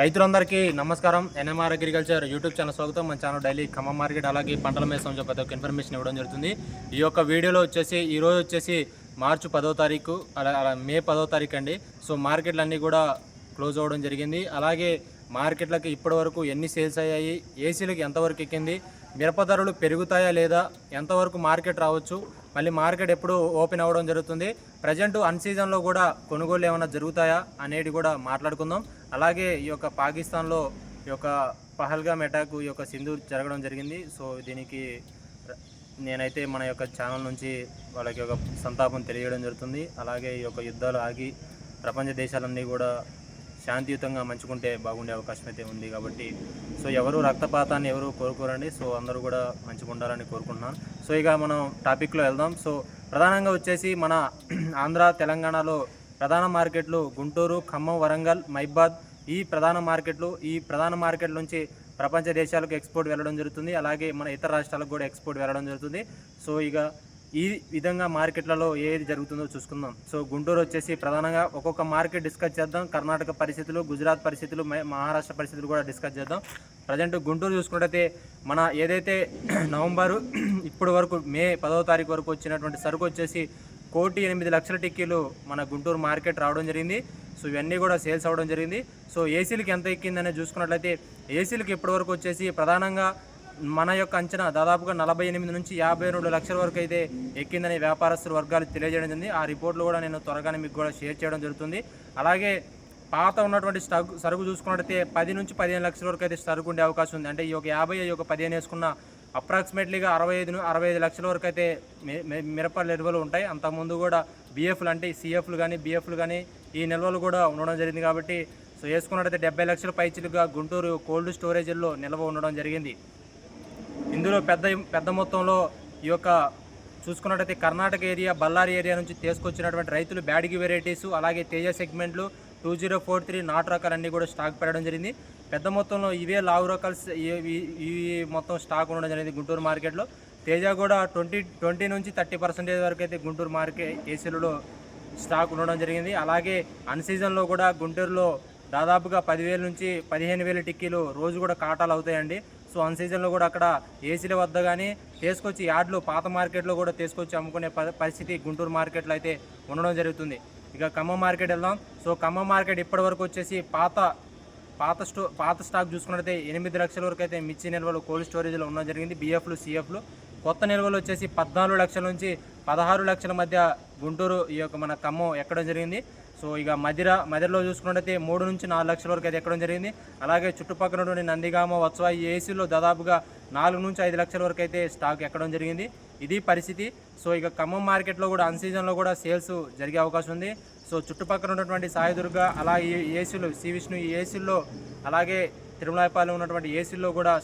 రైతులందరికీ నమస్కారం. NMR agriculture YouTube channel స్వాగతం. మన ఛానల్ డైలీ ఖమ్మం మార్కెట్ అలాగే పంటల మీద సంబంధించిన ప్రతి ఒక్క ఇన్ఫర్మేషన్ ఇవ్వడం జరుగుతుంది. ఈ యొక్క వీడియోలో వచ్చేసి ఈరోజు వచ్చేసి మార్చి పదో తారీఖు అలా అలా మే పదో తారీఖు అండి. సో మార్కెట్లు అన్నీ కూడా క్లోజ్ అవ్వడం జరిగింది. అలాగే మార్కెట్లకి ఇప్పటి వరకు ఎన్ని సేల్స్ అయ్యాయి ఏసీలకు ఎంతవరకు ఎక్కింది మిరప ధరలు పెరుగుతాయా లేదా ఎంతవరకు మార్కెట్ రావచ్చు మళ్ళీ మార్కెట్ ఎప్పుడు ఓపెన్ అవ్వడం జరుగుతుంది ప్రజెంట్ అన్ సీజన్లో కూడా కొనుగోలు ఏమైనా జరుగుతాయా అనేది కూడా మాట్లాడుకుందాం. అలాగే ఈ యొక్క పాకిస్తాన్లో ఈ యొక్క పహల్గామ్ అటాక్ ఈ యొక్క సింధు జరగడం జరిగింది. సో దీనికి నేనైతే మన యొక్క ఛానల్ నుంచి వాళ్ళకి ఒక సంతాపం తెలియడం జరుగుతుంది. అలాగే ఈ యొక్క యుద్ధాలు ఆగి ప్రపంచ దేశాలన్నీ కూడా శాంతియుతంగా మంచుకుంటే బాగుండే అవకాశం అయితే ఉంది కాబట్టి సో ఎవరు రక్తపాతాన్ని ఎవరు కోరుకోరండి. సో అందరూ కూడా మంచిగా ఉండాలని కోరుకుంటున్నాను. సో ఇక మనం టాపిక్లో వెళ్దాం. సో ప్రధానంగా వచ్చేసి మన ఆంధ్ర తెలంగాణలో ప్రధాన మార్కెట్లు గుంటూరు ఖమ్మం వరంగల్ మైబాద్ ఈ ప్రధాన మార్కెట్లు ఈ ప్రధాన మార్కెట్ నుంచి ప్రపంచ దేశాలకు ఎక్స్పోర్ట్ వెళ్ళడం జరుగుతుంది. అలాగే మన ఇతర రాష్ట్రాలకు కూడా ఎక్స్పోర్ట్ వెళ్ళడం జరుగుతుంది. సో ఇక ఈ విధంగా మార్కెట్లలో ఏది జరుగుతుందో చూసుకుందాం. సో గుంటూరు వచ్చేసి ప్రధానంగా ఒక్కొక్క మార్కెట్ డిస్కస్ చేద్దాం. కర్ణాటక పరిస్థితులు గుజరాత్ పరిస్థితులు మహారాష్ట్ర పరిస్థితులు కూడా డిస్కస్ చేద్దాం. ప్రజెంట్ గుంటూరు చూసుకున్నట్టయితే మన ఏదైతే నవంబరు ఇప్పటి వరకు మే పదవ తారీఖు వరకు వచ్చినటువంటి సరుకు వచ్చేసి కోటి ఎనిమిది లక్షల టిక్కీలు మన గుంటూరు మార్కెట్ రావడం జరిగింది. సో ఇవన్నీ కూడా సేల్స్ అవ్వడం జరిగింది. సో ఏసీలకి ఎంత ఎక్కిందనే చూసుకున్నట్లయితే ఏసీలకి ఇప్పటి వరకు వచ్చేసి ప్రధానంగా మన యొక్క అంచనా దాదాపుగా నలభై ఎనిమిది నుంచి యాభై రెండు లక్షల వరకు అయితే ఎక్కిందని వ్యాపారస్తుల వర్గాలు తెలియజేయడం జరిగింది. ఆ రిపోర్ట్లు కూడా నేను త్వరగానే మీకు కూడా షేర్ చేయడం జరుగుతుంది. అలాగే పాత ఉన్నటువంటి సరుకు సరుకు చూసుకున్నట్టయితే పది నుంచి పదిహేను లక్షల వరకు అయితే సరుకు ఉండే అవకాశం ఉంది. అంటే ఈ యొక్క యాభై ఈ యొక్క పదిహేను వేసుకున్న అప్రాక్సిమేట్లీగా అరవై ఐదు అరవై ఐదు లక్షల వరకు అయితే మిరప నిల్వలు ఉంటాయి. అంతకుముందు కూడా బిఎఫ్లు అంటే సిఎఫ్లు కానీ బిఎఫ్లు కానీ ఈ నిల్వలు కూడా ఉండడం జరిగింది కాబట్టి సో వేసుకున్నట్టయితే డెబ్బై లక్షల పైచిలుగా గుంటూరు కోల్డ్ స్టోరేజ్లో నిల్వ ఉండడం జరిగింది. ఇందులో పెద్ద పెద్ద మొత్తంలో ఈ యొక్క చూసుకున్నట్టయితే కర్ణాటక ఏరియా బళ్ళారి ఏరియా నుంచి తీసుకొచ్చినటువంటి రైతులు బ్యాడిగి వెరైటీస్ అలాగే తేజ సెగ్మెంట్లు టూ జీరో ఫోర్ త్రీ నాటు రకాలన్నీ కూడా స్టాక్ పెట్టడం జరిగింది. పెద్ద మొత్తంలో ఇవే లావు రకాల్స్ ఇవి మొత్తం స్టాక్ ఉండడం జరిగింది గుంటూరు మార్కెట్లో. తేజ కూడా ట్వంటీ ట్వంటీ నుంచి థర్టీ పర్సెంటేజ్ వరకు అయితే గుంటూరు మార్కెట్ ఏసీలలో స్టాక్ ఉండడం జరిగింది. అలాగే అన్ సీజన్లో కూడా గుంటూరులో దాదాపుగా పదివేల నుంచి పదిహేను వేల టిక్కీలు రోజు కూడా కాటాలు అవుతాయండి. సో అన్ సీజన్లో కూడా అక్కడ ఏసీల వద్ద కానీ తీసుకొచ్చి యార్డ్లు పాత మార్కెట్లో కూడా తీసుకొచ్చి అమ్ముకునే ప- పరిస్థితి గుంటూరు మార్కెట్లో అయితే ఉండడం జరుగుతుంది. ఇక ఖమ్మం మార్కెట్ వెళ్దాం. సో ఖమ్మం మార్కెట్ ఇప్పటి వరకు వచ్చేసి పాత పాత స్టో పాత స్టాక్ చూసుకున్నట్టయితే ఎనిమిది లక్షల వరకు అయితే మిర్చి నిల్వలు కోల్డ్ స్టోరేజ్లో ఉండడం జరిగింది. బిఎఫ్లు సిఎఫ్లు. కొత్త నిల్వలు వచ్చేసి పద్నాలుగు లక్షల నుంచి పదహారు లక్షల మధ్య గుంటూరు ఈ యొక్క మన ఖమ్మం ఎక్కడం జరిగింది. సో ఇక మదిర మదిరలో చూసుకున్నట్టయితే మూడు నుంచి నాలుగు లక్షల వరకు అయితే ఎక్కడం జరిగింది. అలాగే చుట్టుపక్కల నుండి నందిగామ వత్సవ ఈ ఏసీలో దాదాపుగా నాలుగు నుంచి ఐదు లక్షల వరకు అయితే స్టాక్ ఎక్కడం జరిగింది. ఇది పరిస్థితి. సో ఇక ఖమ్మం మార్కెట్లో కూడా అన్ సీజన్లో కూడా సేల్స్ జరిగే అవకాశం ఉంది. సో చుట్టుపక్కల ఉన్నటువంటి సాయిదుర్గ అలా ఈ ఏసీలు శ్రీ విష్ణు ఈ ఏసీల్లో అలాగే తిరుమలాయపాలెం ఉన్నటువంటి ఏసీల్లో కూడా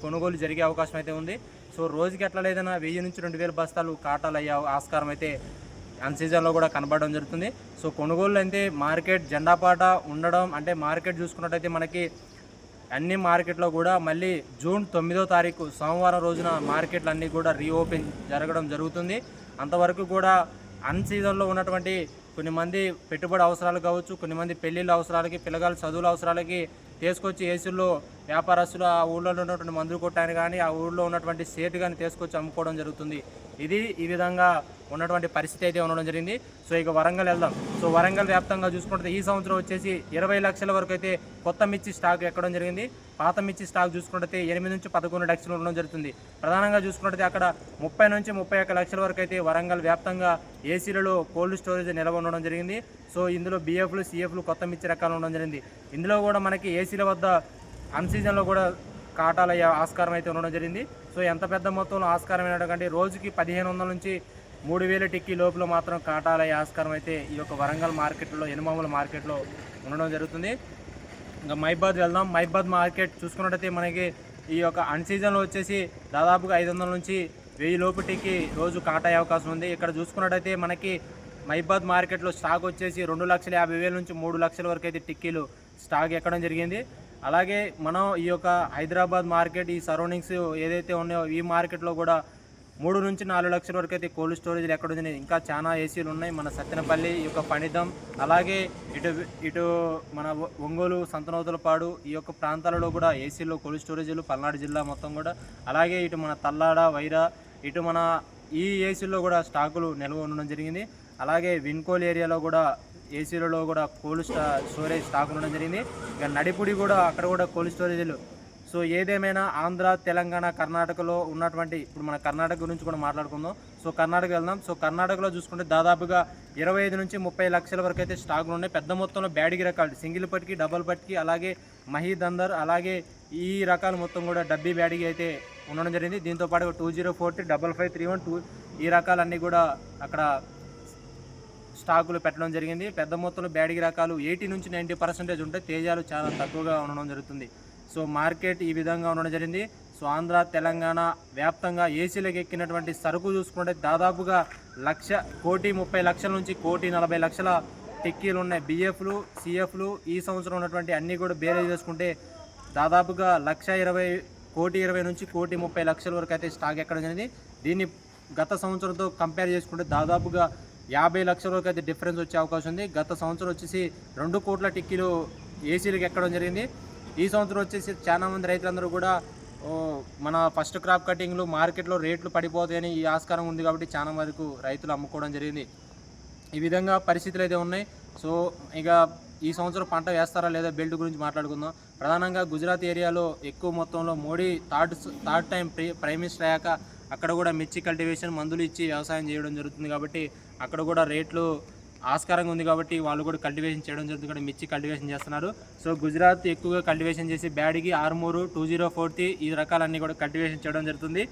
కొనుగోలు జరిగే అవకాశం అయితే ఉంది. సో రోజుకి ఎట్లా లేదన్నా వెయ్యి నుంచి రెండు వేల బస్తాలు కాటాలు అయ్యే ఆస్కారం అయితే అన్ సీజన్లో కూడా కనబడడం జరుగుతుంది. సో కొనుగోలు అయితే మార్కెట్ జెండాపాట ఉండడం అంటే మార్కెట్ చూసుకున్నట్టయితే మనకి అన్ని మార్కెట్లో కూడా మళ్ళీ జూన్ తొమ్మిదో తారీఖు సోమవారం రోజున మార్కెట్లు అన్నీ కూడా రీఓపెన్ జరగడం జరుగుతుంది. అంతవరకు కూడా అన్ సీజన్లో ఉన్నటువంటి కొన్ని మంది పెట్టుబడి అవసరాలు కావచ్చు కొన్ని మంది పెళ్ళిళ్ళ అవసరాలకి పిల్లగాళ్ళ చదువుల అవసరాలకి తీసుకొచ్చి ఏసీల్లో వ్యాపారస్తులు ఆ ఊళ్ళో ఉన్నటువంటి మందులు కొట్టాను కానీ ఆ ఊళ్ళో ఉన్నటువంటి సేటు కానీ తీసుకొచ్చి అమ్ముకోవడం జరుగుతుంది. ఇది ఈ విధంగా ఉన్నటువంటి పరిస్థితి అయితే ఉండడం జరిగింది. సో ఇక వరంగల్ వెళ్దాం. సో వరంగల్ వ్యాప్తంగా చూసుకుంటే ఈ సంవత్సరం వచ్చేసి ఇరవై లక్షల వరకు అయితే కొత్త మిర్చి స్టాక్ ఎక్కడం జరిగింది. పాత మిర్చి స్టాక్ చూసుకుంటే ఎనిమిది నుంచి పదకొండు లక్షలు ఉండడం జరుగుతుంది. ప్రధానంగా చూసుకుంటే అక్కడ ముప్పై నుంచి ముప్పై ఒక్క లక్షల వరకు అయితే వరంగల్ వ్యాప్తంగా ఏసీలలో కోల్డ్ స్టోరేజ్ నిల్వ ఉండడం జరిగింది. సో ఇందులో బిఎఫ్లు సిఎఫ్లు కొత్త మిర్చి రకాలు ఉండడం జరిగింది. ఇందులో కూడా మనకి ఏసీల వద్ద అన్ సీజన్లో కూడా కాటాలు అయ్యే ఆస్కారం అయితే ఉండడం జరిగింది. సో ఎంత పెద్ద మొత్తంలో ఆస్కారం అయినటువంటి రోజుకి పదిహేను వందల నుంచి మూడు వేల టిక్కీ లోపల మాత్రం కాటాలయ్యే ఆస్కారం అయితే ఈ యొక్క వరంగల్ మార్కెట్లో ఎనుమాముల మార్కెట్లో ఉండడం జరుగుతుంది. ఇంకా మైబాద్ వెళ్దాం. మైబాద్ మార్కెట్ చూసుకున్నట్టయితే మనకి ఈ యొక్క అన్ సీజన్లో వచ్చేసి దాదాపుగా ఐదు వందల నుంచి వెయ్యి లోపటికి రోజు కాట అయ్యే అవకాశం ఉంది. ఇక్కడ చూసుకున్నట్టయితే మనకి మైబాద్ మార్కెట్లో స్టాక్ వచ్చేసి రెండు లక్షల యాభై వేల నుంచి మూడు లక్షల వరకు అయితే టిక్కీలు స్టాక్ ఎక్కడం జరిగింది. అలాగే మనం ఈ యొక్క హైదరాబాద్ మార్కెట్ ఈ సరౌండింగ్స్ ఏదైతే ఉన్నాయో ఈ మార్కెట్లో కూడా మూడు నుంచి నాలుగు లక్షల వరకు అయితే కోల్డ్ స్టోరేజ్లు ఎక్కడ ఉంది ఇంకా చాలా ఏసీలు ఉన్నాయి. మన సత్తెనపల్లి ఈ యొక్క పణితం అలాగే ఇటు ఇటు మన ఒంగోలు సంతనోతులపాడు ఈ యొక్క ప్రాంతాలలో కూడా ఏసీలో కోల్డ్ స్టోరేజీలు పల్నాడు జిల్లా మొత్తం కూడా. అలాగే ఇటు మన తల్లాడ వైరా ఇటు మన ఈ ఏసీల్లో కూడా స్టాకులు నిల్వ ఉండడం జరిగింది. అలాగే విన్కోల్ ఏరియాలో కూడా ఏసీలలో కూడా కోల్డ్ స్టోరేజ్ స్టాక్ ఉండడం జరిగింది. ఇక నడిపుడి కూడా అక్కడ కూడా కోల్డ్ స్టోరేజీలు సో ఏదేమైనా ఆంధ్ర తెలంగాణ కర్ణాటకలో ఉన్నటువంటి ఇప్పుడు మన కర్ణాటక గురించి కూడా మాట్లాడుకుందాం. సో కర్ణాటక వెళ్దాం. సో కర్ణాటకలో చూసుకుంటే దాదాపుగా ఇరవై ఐదు నుంచి ముప్పై లక్షల వరకు అయితే స్టాకులు ఉన్నాయి. పెద్ద మొత్తంలో బ్యాడిగి రకాలు సింగిల్ పట్టికి డబల్ పట్టికి అలాగే మహీదందర్ అలాగే ఈ రకాలు మొత్తం కూడా డబ్బీ బ్యాడిగి అయితే ఉండడం జరిగింది. దీంతో పాటు two zero four double five three one two ఈ రకాలన్నీ కూడా అక్కడ స్టాకులు పెట్టడం జరిగింది. పెద్ద మొత్తంలో బ్యాడిగి రకాలు ఎయిటీ నుంచి నైంటీ పర్సెంటేజ్ ఉంటే తేజాలు చాలా తక్కువగా ఉండడం జరుగుతుంది. సో మార్కెట్ ఈ విధంగా ఉండడం జరిగింది. సో ఆంధ్ర తెలంగాణ వ్యాప్తంగా ఏసీలకు ఎక్కినటువంటి సరుకు చూసుకుంటే దాదాపుగా లక్ష కోటి ముప్పై లక్షల నుంచి కోటి నలభై లక్షల టిక్కీలు ఉన్నాయి. బిఎఫ్లు సిఎఫ్లు ఈ సంవత్సరం ఉన్నటువంటి అన్నీ కూడా బేరే చేసుకుంటే దాదాపుగా లక్ష ఇరవై కోటి ఇరవై నుంచి కోటి ముప్పై లక్షల వరకు అయితే స్టాక్ ఎక్కడం జరిగింది. దీన్ని గత సంవత్సరంతో కంపేర్ చేసుకుంటే దాదాపుగా యాభై లక్షల వరకు అయితే డిఫరెన్స్ వచ్చే అవకాశం ఉంది. గత సంవత్సరం వచ్చేసి రెండు కోట్ల టిక్కీలు ఏసీలకు ఎక్కడం జరిగింది. ఈ సంవత్సరం వచ్చేసి చాలా మంది రైతులందరూ కూడా మన ఫస్ట్ క్రాప్ కటింగ్లు మార్కెట్లో రేట్లు పడిపోతాయని ఈ ఆస్కారం ఉంది కాబట్టి చాలా వరకు రైతులు అమ్ముకోవడం జరిగింది. ఈ విధంగా పరిస్థితులు అయితే ఉన్నాయి. సో ఇక ఈ సంవత్సరం పంట వేస్తారా లేదా బెల్ట్ గురించి మాట్లాడుకుందాం. ప్రధానంగా గుజరాత్ ఏరియాలో ఎక్కువ మొత్తంలో Modi third third time prime minister అయ్యాక అక్కడ కూడా మిర్చి కల్టివేషన్ మందులు ఇచ్చి వ్యవసాయం చేయడం జరుగుతుంది కాబట్టి అక్కడ కూడా రేట్లు ఆస్కారంగా ఉంది కాబట్టి వాళ్ళు కూడా కల్టివేషన్ చేయడం జరుగుతుంది కూడా మిర్చి కల్టివేషన్ చేస్తున్నారు. సో గుజరాత్ ఎక్కువగా కల్టివేషన్ చేసి Byadgi Armur two zero forty ఈ రకాలన్నీ కూడా కల్టివేషన్ చేయడం జరుగుతుంది.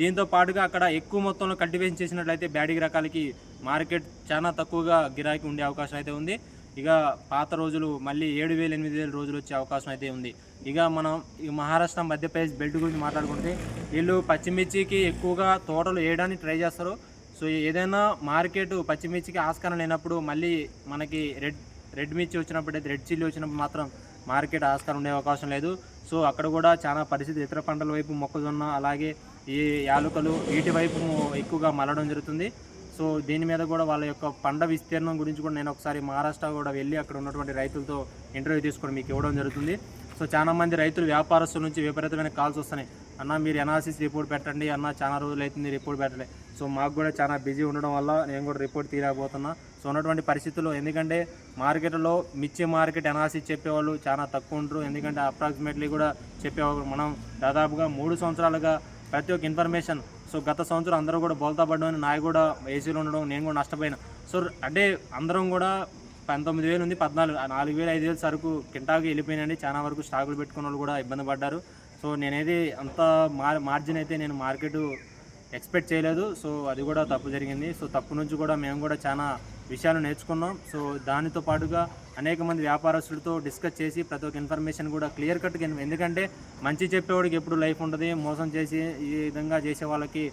దీంతో పాటుగా అక్కడ ఎక్కువ మొత్తంలో కల్టివేషన్ చేసినట్లయితే బ్యాడిగి రకాలకి మార్కెట్ చాలా తక్కువగా గిరాకీ ఉండే అవకాశం అయితే ఉంది. ఇక పాత రోజులు మళ్ళీ ఏడు వేలు ఎనిమిది వేల రోజులు వచ్చే అవకాశం అయితే ఉంది. ఇక మనం ఈ మహారాష్ట్ర మధ్యప్రదేశ్ బెల్ట్ గురించి మాట్లాడుకుంటే వీళ్ళు పచ్చిమిర్చికి ఎక్కువగా తోటలు వేయడానికి ట్రై చేస్తారు. సో ఏదైనా మార్కెట్ పచ్చిమిర్చికి ఆస్కారం లేనప్పుడు మళ్ళీ మనకి రెడ్ రెడ్ మిర్చి వచ్చినప్పుడు అయితే రెడ్ చిల్లీ వచ్చినప్పుడు మాత్రం మార్కెట్ ఆస్కారం ఉండే అవకాశం లేదు. సో అక్కడ కూడా చాలా పరిస్థితి ఇతర పంటల వైపు మొక్కజొన్న అలాగే ఈ యాలుకలు వీటి వైపు ఎక్కువగా మలడం జరుగుతుంది. సో దీని మీద కూడా వాళ్ళ యొక్క పంట విస్తీర్ణం గురించి కూడా నేను ఒకసారి మహారాష్ట్ర కూడా వెళ్ళి అక్కడ ఉన్నటువంటి రైతులతో ఇంటర్వ్యూ తీసుకొని మీకు ఇవ్వడం జరుగుతుంది. సో చాలా మంది రైతులు వ్యాపారస్తుల నుంచి విపరీతమైన కాల్స్ వస్తున్నాయి. అన్న మీరు ఎనాలిసిస్ రిపోర్ట్ పెట్టండి అన్న చాలా రోజులు అవుతుంది రిపోర్ట్ పెట్టలే. సో మాకు కూడా చాలా బిజీ ఉండడం వల్ల నేను కూడా రిపోర్ట్ తీయలేకపోతున్నా. సో ఉన్నటువంటి పరిస్థితుల్లో ఎందుకంటే మార్కెట్లో మిర్చి మార్కెట్ ఎనాలిసిస్ చెప్పేవాళ్ళు చాలా తక్కువ ఉంటారు. ఎందుకంటే అప్రాక్సిమేట్లీ కూడా చెప్పేవాళ్ళు మనం దాదాపుగా మూడు సంవత్సరాలుగా ప్రతి ఒక్క ఇన్ఫర్మేషన్ సో గత సంవత్సరం అందరూ కూడా బోల్తా పడ్డం నాకు కూడా ఏసీలో ఉండడం నేను కూడా నష్టపోయినా. సో అంటే అందరం కూడా పంతొమ్మిది వేలు ఉంది పద్నాలుగు ఆ నాలుగు వేలు ఐదు వేలు సరుకు కింటాకి వెళ్ళిపోయినండి చాలా వరకు స్టాకులు పెట్టుకున్న వాళ్ళు కూడా ఇబ్బంది పడ్డారు. సో నేనేది అంత మార్ మార్జిన్ అయితే నేను మార్కెట్ ఎక్స్పెక్ట్ చేయలేదు. సో అది కూడా తప్పు జరిగింది. సో తప్పు నుంచి కూడా మేము కూడా చాలా విషయాలు నేర్చుకున్నాం. సో దానితో పాటుగా అనేక మంది వ్యాపారస్తులతో డిస్కస్ చేసి ప్రతి ఒక్క ఇన్ఫర్మేషన్ కూడా క్లియర్ కట్గా ఎందుకంటే మంచి చెప్పేవాడికి ఎప్పుడు లైఫ్ ఉంటుంది మోసం చేసి ఈ విధంగా చేసే వాళ్ళకి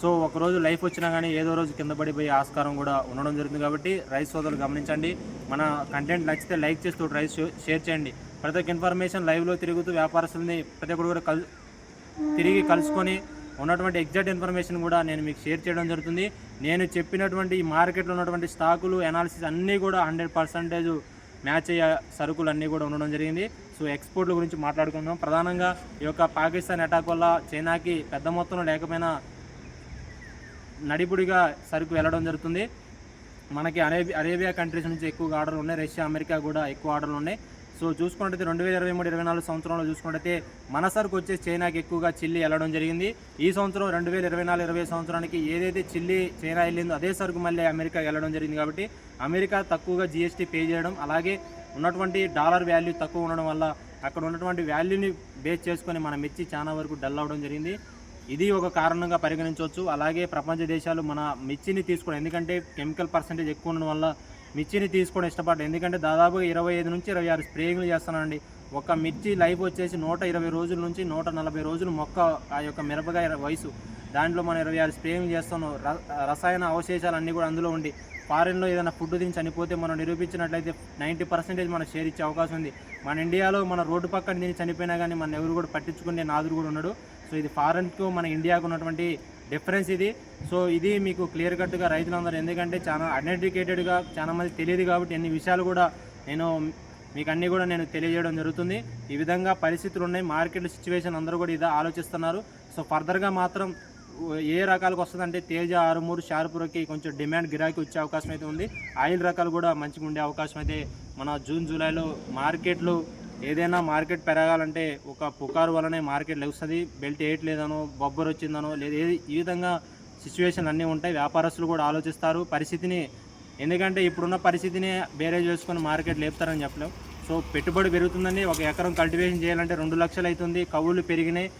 సో ఒక రోజు లైఫ్ వచ్చినా కానీ ఏదో రోజు కింద పడిపోయే ఆస్కారం కూడా ఉండడం జరుగుతుంది కాబట్టి రైస్ సోదరులు గమనించండి. మన కంటెంట్ నచ్చితే లైక్ చేస్తూ రైస్ షేర్ చేయండి. ప్రతి ఒక్క ఇన్ఫర్మేషన్ లైవ్లో తిరుగుతూ వ్యాపారస్తుల్ని ప్రతి ఒక్కరు కూడా కల్ తిరిగి కలుసుకొని ఉన్నటువంటి ఎగ్జాక్ట్ ఇన్ఫర్మేషన్ కూడా నేను మీకు షేర్ చేయడం జరుగుతుంది. నేను చెప్పినటువంటి ఈ మార్కెట్లో ఉన్నటువంటి స్టాకులు అనాలిసిస్ అన్నీ కూడా హండ్రెడ్ పర్సెంటేజ్ మ్యాచ్ అయ్యే సరుకులు అన్నీ కూడా ఉండడం జరిగింది. సో ఎక్స్పోర్ట్ల గురించి మాట్లాడుకుందాం. ప్రధానంగా ఈ యొక్క పాకిస్తాన్ అటాక్ వల్ల చైనాకి పెద్ద మొత్తంలో లేకపోయినా నడిపుడిగా సరుకు వెళ్ళడం జరుగుతుంది. మనకి అరేబి అరేబియా కంట్రీస్ నుంచి ఎక్కువగా ఆర్డర్లు ఉన్నాయి. రష్యా అమెరికా కూడా ఎక్కువ ఆర్డర్లు ఉన్నాయి. సో చూసుకున్నట్టయితే రెండు వేల ఇరవై మూడు ఇరవై నాలుగు సంవత్సరంలో చూసుకున్నట్టయితే మన సరుకు వచ్చేసి చైనాకి ఎక్కువగా చిల్లి వెళ్ళడం జరిగింది. ఈ సంవత్సరం రెండు వేల ఇరవై నాలుగు ఇరవై సంవత్సరానికి ఏదైతే చిల్లి చైనా వెళ్ళిందో అదే సరుకు మళ్ళీ అమెరికా వెళ్ళడం జరిగింది కాబట్టి అమెరికా తక్కువగా జిఎస్టీ పే చేయడం అలాగే ఉన్నటువంటి డాలర్ వాల్యూ తక్కువ ఉండడం వల్ల అక్కడ ఉన్నటువంటి వాల్యూని బేస్ చేసుకొని మన మిర్చి చాలా వరకు డల్ అవడం జరిగింది. ఇది ఒక కారణంగా పరిగణించవచ్చు. అలాగే ప్రపంచ దేశాలు మన మిర్చిని తీసుకోవడం ఎందుకంటే కెమికల్ పర్సంటేజ్ ఎక్కువ ఉండడం వల్ల మిర్చిని తీసుకోవడం ఇష్టపడ్డాను ఎందుకంటే దాదాపుగా ఇరవై ఐదు నుంచి ఇరవై ఆరు స్ప్రేయింగ్లు చేస్తానండి ఒక మిర్చి లైఫ్ వచ్చేసి నూట ఇరవై రోజుల నుంచి నూట నలభై రోజులు మొక్క ఆ యొక్క మిరపకాయ వయసు. దాంట్లో మనం ఇరవై ఆరు స్ప్రేయింగ్ చేస్తాను ర- రసాయన అవశేషాలు అన్నీ కూడా అందులో ఉండి. ఫారెన్లో ఏదైనా ఫుడ్ తిని చనిపోతే మనం నిరూపించినట్లయితే నైంటీ పర్సెంటేజ్ మనం షేర్ ఇచ్చే అవకాశం ఉంది. మన ఇండియాలో మన రోడ్డు పక్కన తిని చనిపోయినా కానీ మన ఎవరు కూడా పట్టించుకునే నాదురు కూడా ఉన్నాడు సో ఇది ఫారెన్కు మన ఇండియాకు ఉన్నటువంటి డిఫరెన్స్ ఇది. సో ఇది మీకు క్లియర్ కట్గా రైతులందరూ ఎందుకంటే చాలా అన్ఎడ్యుకేటెడ్గా చాలా మంది తెలియదు కాబట్టి ఎన్ని విషయాలు కూడా నేను మీకు అన్నీ కూడా నేను తెలియజేయడం జరుగుతుంది. ఈ విధంగా పరిస్థితులు ఉన్నాయి. మార్కెట్ సిచ్యువేషన్ అందరూ కూడా ఇదే ఆలోచిస్తున్నారు. సో ఫర్దర్గా మాత్రం ఏ రకాలకు వస్తుందంటే తేజ ఆరుమూరు షార్పురకి కొంచెం డిమాండ్ గిరాకీ వచ్చే అవకాశం అయితే ఉంది. ఆయిల్ రకాలు కూడా మంచిగా ఉండే అవకాశం అయితే మన జూన్ జూలైలో మార్కెట్లు ఏదైనా మార్కెట్ పెరగాలంటే ఒక పుకారు వల్లనే మార్కెట్ లెగుస్తుంది. బెల్ట్ వేయట్లేదనో బొబ్బర్ వచ్చిందనో లేదా ఏది ఈ విధంగా సిచ్యువేషన్ అన్నీ ఉంటాయి. వ్యాపారస్తులు కూడా ఆలోచిస్తారు. పరిస్థితిని ఎందుకంటే ఇప్పుడున్న పరిస్థితిని బేరే చేసుకొని మార్కెట్ లేపుతారని చెప్పలేం. సో పెట్టుబడి పెరుగుతుందండి ఒక ఎకరం కల్టివేషన్ చేయాలంటే రెండు లక్షలు అవుతుంది. కవులు పెరిగినాయి.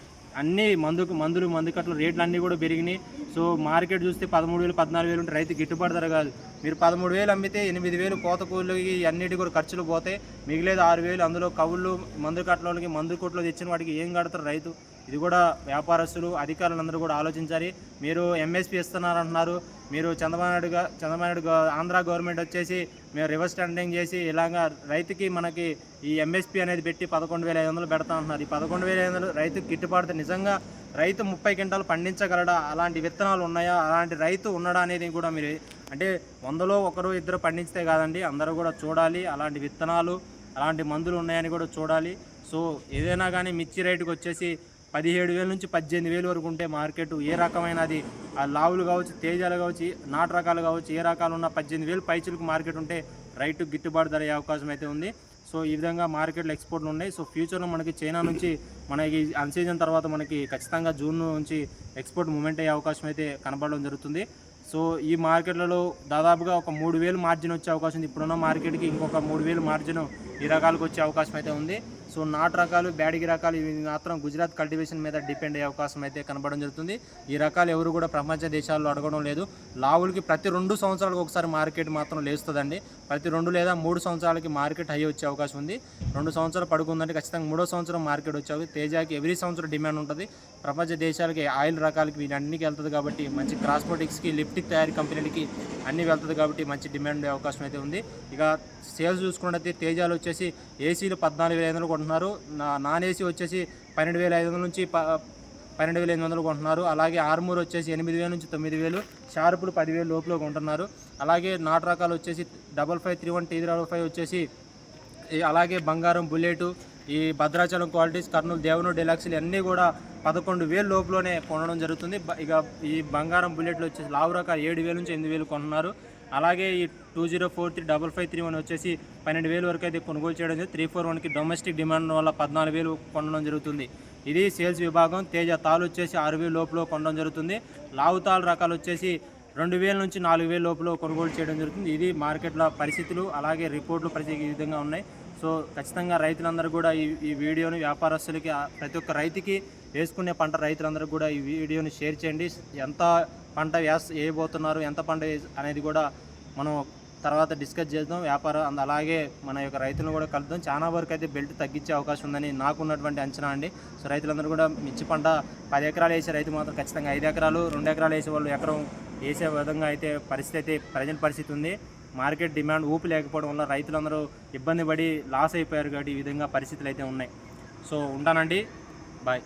అన్ని మందుకు మందులు మందుకట్ల రేట్లు అన్నీ కూడా పెరిగినాయి. సో మార్కెట్ చూస్తే పదమూడు వేలు పద్నాలుగు వేలు ఉంటే రైతు గిట్టుబాటు ధర కాదు. మీరు పదమూడు వేలు అమ్మితే ఎనిమిది వేలు కోత కూలికి అన్నిటి కూడా ఖర్చులు పోతాయి. మిగిలేదు ఆరు వేలు అందులో కవుళ్ళు మందు కట్టలోకి మందు కొట్లో తెచ్చిన వాటికి ఏం కడతారు రైతు? ఇది కూడా వ్యాపారస్తులు అధికారులందరూ కూడా ఆలోచించాలి. మీరు ఎంఎస్పీ ఇస్తున్నారంటున్నారు. మీరు చంద్రబాబు నాయుడు చంద్రబాబు నాయుడు ఆంధ్ర గవర్నమెంట్ వచ్చేసి మేము రివర్స్ టెండరింగ్ చేసి ఇలాగా రైతుకి మనకి ఈ ఎంఎస్పీ అనేది పెట్టి పదకొండు వేల ఐదు వందలు పెడతా ఉంటున్నారు ఈ పదకొండు వేల ఐదు వందలు రైతుకి గిట్టుబాటు నిజంగా రైతు ముప్పై క్వింటాలు పండించగలడా? అలాంటి విత్తనాలు ఉన్నాయా? అలాంటి రైతు ఉన్నాడా అనేది కూడా మీరు అంటే వందలో ఒకరు ఇద్దరు పండించితే కాదండి అందరూ కూడా చూడాలి. అలాంటి విత్తనాలు అలాంటి మందులు ఉన్నాయని కూడా చూడాలి. సో ఏదైనా కానీ మిర్చి రేటుకి వచ్చేసి పదిహేడు వేల నుంచి పద్దెనిమిది వేలు వరకు ఉంటే మార్కెట్ ఏ రకమైన అది ఆ లావులు కావచ్చు తేజాలు కావచ్చు నాటు రకాలు కావచ్చు ఏ రకాలు ఉన్న పద్దెనిమిది వేలు పైచులకు మార్కెట్ ఉంటే రైతు గిట్టుబాటు ధర అవకాశం అయితే ఉంది. సో ఈ విధంగా మార్కెట్లో ఎక్స్పోర్ట్లు ఉన్నాయి. సో ఫ్యూచర్లో మనకి చైనా నుంచి మనకి అన్సీజన్ తర్వాత మనకి ఖచ్చితంగా జూన్ నుంచి ఎక్స్పోర్ట్ మూమెంట్ అయ్యే అవకాశం అయితే కనబడడం జరుగుతుంది. సో ఈ మార్కెట్లలో దాదాపుగా ఒక మూడు వేలు మార్జిన్ వచ్చే అవకాశం ఉంది. ఇప్పుడున్న మార్కెట్కి ఇంకొక మూడు వేలు మార్జిన్ ఈ రకాలకు వచ్చే అవకాశం అయితే ఉంది. సో నాటు రకాలు బ్యాడిగి రకాలు ఇవి మాత్రం గుజరాత్ కల్టివేషన్ మీద డిపెండ్ అయ్యే అవకాశం అయితే కనబడడం జరుగుతుంది. ఈ రకాలు ఎవరు కూడా ప్రపంచ దేశాల్లో అడగడం లేదు. లావులకి ప్రతి రెండు సంవత్సరాలకు ఒకసారి మార్కెట్ మాత్రం లేస్తుందండి. ప్రతి రెండు లేదా మూడు సంవత్సరాలకి మార్కెట్ హై వచ్చే అవకాశం ఉంది. రెండు సంవత్సరాలు పడుకుందంటే ఖచ్చితంగా మూడో సంవత్సరం మార్కెట్ వచ్చే తేజాకి ఎవ్రీ సంవత్సరం డిమాండ్ ఉంటుంది. ప్రపంచ దేశాలకి ఆయిల్ రకాలకి వీటన్నిటికీ వెళ్తుంది కాబట్టి మంచి క్రాస్మోటిక్స్కి లిప్టిక్ తయారీ కంపెనీలకి అన్నీ వెళ్తుంది కాబట్టి మంచి డిమాండ్ ఉండే అవకాశం అయితే ఉంది. ఇక సేల్స్ చూసుకున్నట్లయితే తేజాలు వచ్చేసి ఏసీలు పద్నాలుగు వేల ఐదు వందలు కొంటున్నారు. నా- నాన్ ఏసీ వచ్చేసి పన్నెండు వేల ఐదు వందల నుంచి ప- పన్నెండు వేల ఎనిమిది వందలు కొంటున్నారు. అలాగే ఆర్మూర్ వచ్చేసి ఎనిమిది వేల నుంచి తొమ్మిది వేలు షార్పులు పదివేలు లోపల కొంటున్నారు. అలాగే నాటు రకాలు వచ్చేసి double five three one T double five వచ్చేసి అలాగే బంగారం బుల్లెటు ఈ భద్రాచలం క్వాలిటీస్ కర్నూలు దేవనూరు డెలాక్స్లు అన్నీ కూడా పదకొండు వేలు లోపలనే కొనడం జరుగుతుంది. ఇక ఈ బంగారం బుల్లెట్లు వచ్చేసి లావు రకాలు ఏడు వేలు నుంచి ఎనిమిది వేలు కొంటున్నారు అలాగే ఈ two zero four three double five three one వచ్చేసి పన్నెండు వేలు వరకు అయితే కొనుగోలు చేయడం జరిగింది. త్రీ ఫోర్ వన్కి డొమెస్టిక్ డిమాండ్ వల్ల పద్నాలుగు వేలు కొనడం జరుగుతుంది. ఇది సేల్స్ విభాగం తేజ తాలు వచ్చేసి ఆరు వేలు లోపల కొనడం జరుగుతుంది. లావు తాలు రకాలు వచ్చేసి రెండు వేల నుంచి నాలుగు వేల లోపల కొనుగోలు చేయడం జరుగుతుంది. ఇది మార్కెట్లో పరిస్థితులు అలాగే రిపోర్ట్లు పరిస్థితి ఈ విధంగా ఉన్నాయి. సో ఖచ్చితంగా రైతులందరూ కూడా ఈ ఈ వీడియోని వ్యాపారస్తులకి ప్రతి ఒక్క రైతుకి వేసుకునే పంట రైతులందరూ కూడా ఈ వీడియోని షేర్ చేయండి. ఎంత పంట వేస్ వేయబోతున్నారు ఎంత పంట అనేది కూడా మనం తర్వాత డిస్కస్ చేద్దాం. వ్యాపారం అలాగే మన యొక్క రైతులను కూడా కలుద్దాం. చాలా వరకు అయితే బెల్ట్ తగ్గించే అవకాశం ఉందని నాకున్నటువంటి అంచనా అండి. సో రైతులందరూ కూడా మిర్చి పంట పది ఎకరాలు వేసే రైతు మాత్రం ఖచ్చితంగా ఐదు ఎకరాలు రెండు ఎకరాలు వేసే వాళ్ళు ఎకరం వేసే విధంగా అయితే పరిస్థితి అయితే ప్రజెంట్ పరిస్థితి ఉంది. మార్కెట్ డిమాండ్ ఊపి లేకపోవడం వల్ల రైతులందరూ ఇబ్బంది పడి లాస్ అయిపోయారు కాబట్టి ఈ విధంగా పరిస్థితులు అయితే ఉన్నాయి. సో ఉంటానండి. బాయ్.